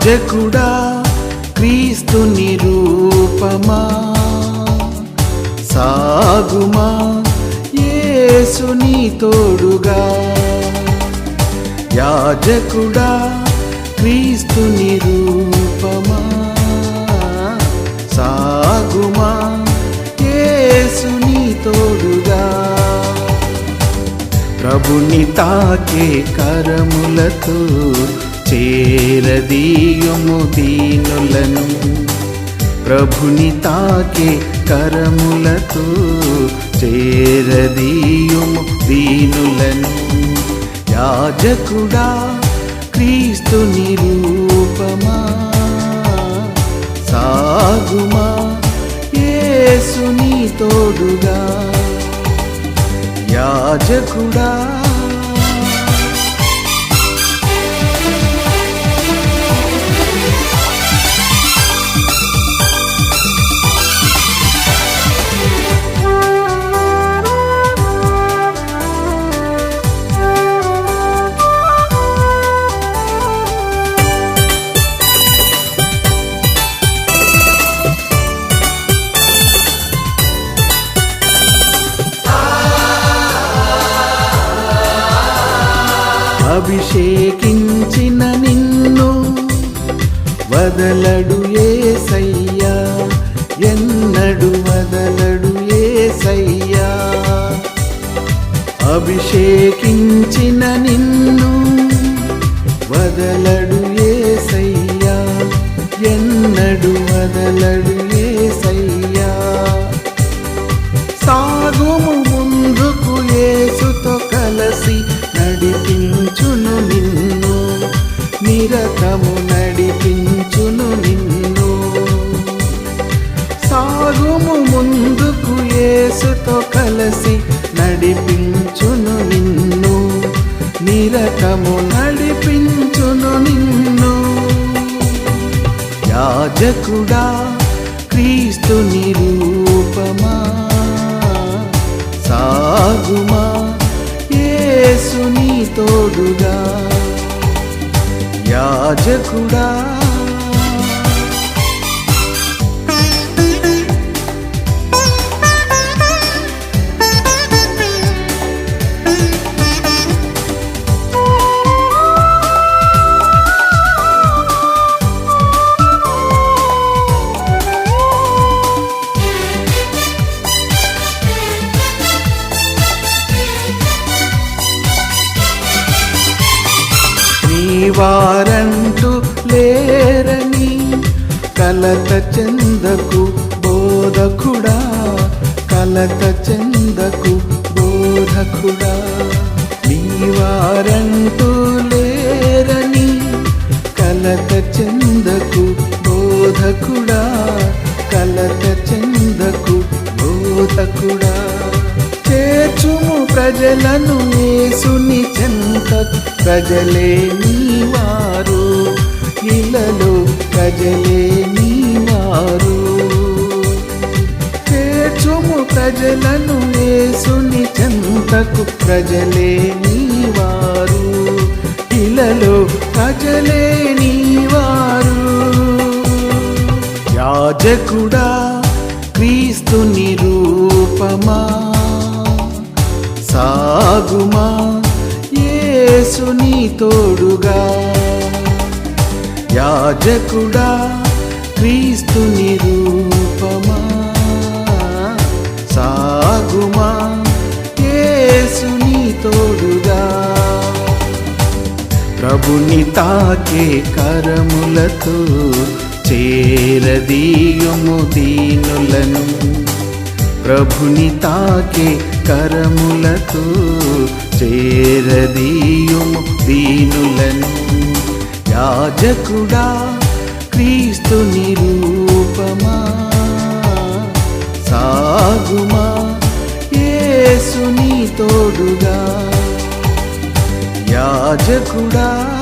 యాజకుడా క్రీస్తుని రూపమా? సాగుమా యేసుని తోడుగా? యాజకుడా క్రీస్తుని రూపమా? సాగుమా యేసుని తోడుగా? ప్రభుని తాకే కరములతో చేరదీయము దీనులను. ప్రభుని తాకే కరములతో చేరదీయుము దీనులను. యాజకుడా క్రీస్తుని రూపమా? సాగుమా యేసుని తోడుగా? యాజకుడా అభిషేకించిన నిన్ను వదలడు ఏసయ్యా ఎన్నడు వదలడు ఏసయ్యా. అభిషేకించిన నిన్ను వదలడు ఏసయ్యా ఎన్నడు వదలడు ఏసయ్యా. సాగుము సాగుము ముందుకు యేసుతో కలసి నడిపించును నిన్ను. నిరతము నడిపించును నిన్ను. యాజకుడా క్రీస్తుని రూపమా. సాగుమా యేసుని తోడుగా. యాజకుడా వారంటూ లేరని కలత చెందకు బోధకుడా కలత చెందకు బోధకుడా. నీ వారంటూ లేరని కలత చెందకు బోధకుడా కలత చెందకు బోధకుడా. చేర్చుము ప్రజలను నేసుని ప్రజలే నీవారు. ఇలలో ప్రజలే నీవారు. చేర్చుము ప్రజలను వేసుని చెంతకు ప్రజలే నీవారు. ఇలలో ప్రజలే నీవారు. యాజకుడా క్రీస్తుని రూపమా. సాగుమా యేసుని తోడుగా. యాజకుడా క్రీస్తు నిరూపమా సాగుమా యేసుని తోడుగా. ప్రభుని తాకే కరములతో చేరదీయము దీనులను. ప్రభుని తాకే కరములతో చేరదీయుము దీనులను. యాజకుడా క్రీస్తుని రూపమా? సాగుమా? యేసుని తోడుగా? యాజకుడా